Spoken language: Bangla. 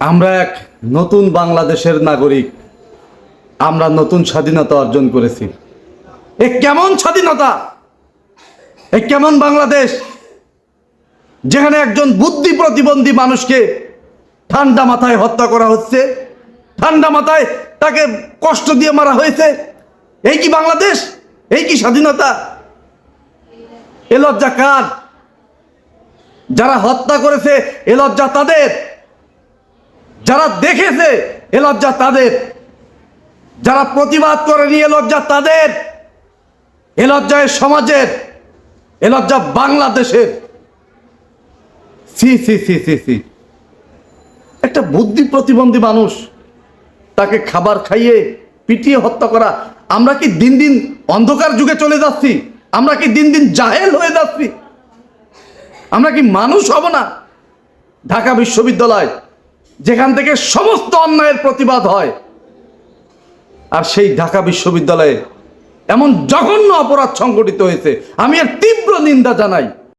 আমরা এক নতুন বাংলাদেশের নাগরিক। আমরা নতুন স্বাধীনতা অর্জন করেছি। এ কেমন স্বাধীনতা? এ কেমন বাংলাদেশ? যেখানে একজন বুদ্ধি প্রতিবন্ধী মানুষকে ঠান্ডা মাথায় হত্যা করা হচ্ছে, ঠান্ডা মাথায় তাকে কষ্ট দিয়ে মারা হয়েছে। এই কি বাংলাদেশ? এই কি স্বাধীনতা? এ লজ্জা কার? যারা হত্যা করেছে, এ লজ্জা তাদের। যারা দেখেছে এ লজ্জা তাদের। যারা প্রতিবাদ করেনি এ লজ্জা তাদের। এ লজ্জা সমাজের, এ লজ্জা বাংলাদেশের। সি সি সি সি সি। একটা বুদ্ধি প্রতিবন্ধী মানুষ তাকে খাবার খাইয়ে পিটিয়ে হত্যা করা। আমরা কি দিন দিন অন্ধকার যুগে চলে যাচ্ছি? আমরা কি দিন দিন জাহেল হয়ে যাচ্ছি? আমরা কি মানুষ হব না? ঢাকা বিশ্ববিদ্যালয় যেখান থেকে সমস্ত অন্যায়ের প্রতিবাদ হয়। আর সেই ঢাকা বিশ্ববিদ্যালয়ে এমন জঘন্য অপরাধ সংগঠিত হয়েছে। আমি এর তীব্র নিন্দা জানাই।